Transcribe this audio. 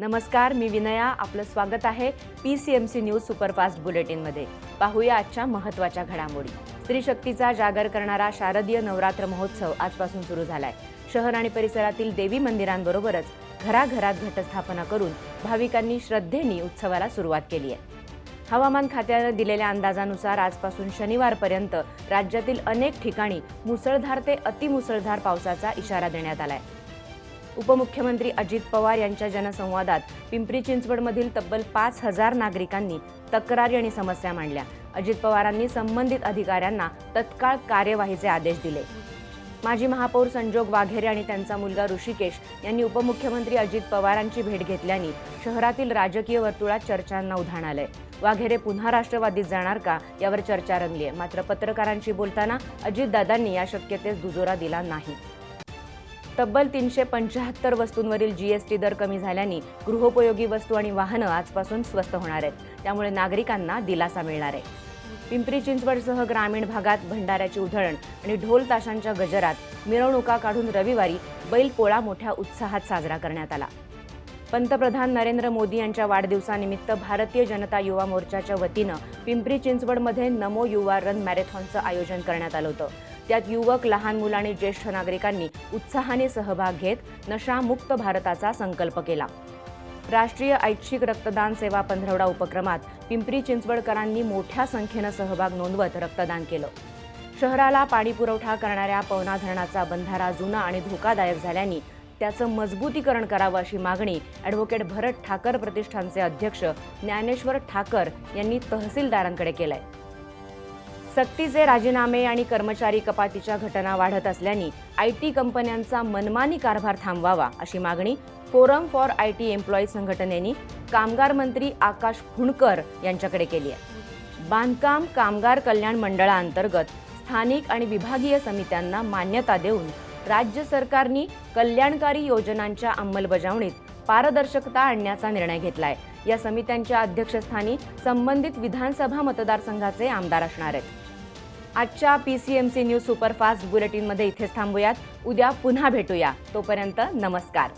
नमस्कार मी विनया. आपलं स्वागत आहे P C M C news superfast बुलेटिनमध्ये पाहूया आजच्या महत्त्वाच्या घडामोडी. स्त्री शक्तीचा जागर करणारा शारदीय नवरात्र महोत्सव आजपासून सुरू झालाय. शहर आणि परिसरातील देवी मंदिरांबरोबरच घराघरात घटस्थापना करून भाविकांनी श्रद्धेने उत्सवाला सुरुवात केली आहे. हवामान खात्यानं दिलेल्या अंदाजानुसार आजपासून शनिवारपर्यंत राज्यातील अनेक ठिकाणी मुसळधार ते अतिमुसळधार पावसाचा इशारा देण्यात आला आहे उपमुख्यमंत्री अजित पवार यांच्या जनसंवादात पिंपरी चिंचवडमधील तब्बल पाच हजार नागरिकांनी तक्रारी आणि समस्या मांडल्या. अजित पवारांनी संबंधित अधिकाऱ्यांना तत्काळ कार्यवाहीचे आदेश दिले. माजी महापौर संजोग वाघेरे आणि त्यांचा मुलगा ऋषिकेश यांनी उपमुख्यमंत्री अजित पवारांची भेट घेतल्याने शहरातील राजकीय वर्तुळात चर्चांना उधाण आलंय. वाघेरे पुन्हा राष्ट्रवादीत जाणार का यावर चर्चा रंगली आहे मात्र पत्रकारांशी बोलताना अजितदादांनी या शक्यतेस दुजोरा दिला नाही. तब्बल तीनशे पंच्याहत्तर वस्तूंवरील जीएसटी दर कमी झाल्याने गृहोपयोगी वस्तू आणि वाहनं आजपासून स्वस्त होणार आहेत. त्यामुळे नागरिकांना दिलासा मिळणार आहे. पिंपरी चिंचवडसह ग्रामीण भागात भंडाऱ्याची उधळण आणि ढोल ताशांच्या गजरात मिरवणुका काढून रविवारी बैलपोळा मोठ्या उत्साहात साजरा करण्यात आला. पंतप्रधान नरेंद्र मोदी यांच्या वाढदिवसानिमित्त भारतीय जनता युवा मोर्चाच्या वतीनं पिंपरी चिंचवडमध्ये नमो युवा रन मॅरेथॉनचं आयोजन करण्यात आलं होतं. त्यात युवक लहान मुलं आणि ज्येष्ठ नागरिकांनी उत्साहाने सहभाग घेत नशामुक्त भारताचा संकल्प केला. राष्ट्रीय ऐच्छिक रक्तदान सेवा पंधरवडा उपक्रमात पिंपरी चिंचवडकरांनी मोठ्या संख्येनं सहभाग नोंदवत रक्तदान केलं. शहराला पाणीपुरवठा करणाऱ्या पवना धरणाचा बंधारा जुना आणि धोकादायक झाल्याने त्याचं मजबूतीकरण करावं अशी मागणी ॲडव्होकेट भरत ठाकर प्रतिष्ठानचे अध्यक्ष ज्ञानेश्वर ठाकर यांनी तहसीलदारांकडे केलंय. सक्तीचे राजीनामे आणि कर्मचारी कपातीच्या घटना वाढत असल्याने आय टी कंपन्यांचा मनमानी कारभार थांबवावा अशी मागणी forum for I T employee संघटनेने कामगार मंत्री आकाश खुणकर यांच्याकडे केली आहे. बांधकाम कामगार कल्याण मंडळाअंतर्गत स्थानिक आणि विभागीय समित्यांना मान्यता देऊन राज्य सरकारने कल्याणकारी योजनांच्या अंमलबजावणीत पारदर्शकता आणण्याचा निर्णय घेतला आहे या समित्यांच्या अध्यक्षस्थानी संबंधित विधानसभा मतदारसंघाचे आमदार असणार आहेत. आजच्या P C M C news superfast बुलेटिनमध्ये इथेच थांबूयात. उद्या पुन्हा भेटूया. तोपर्यंत नमस्कार.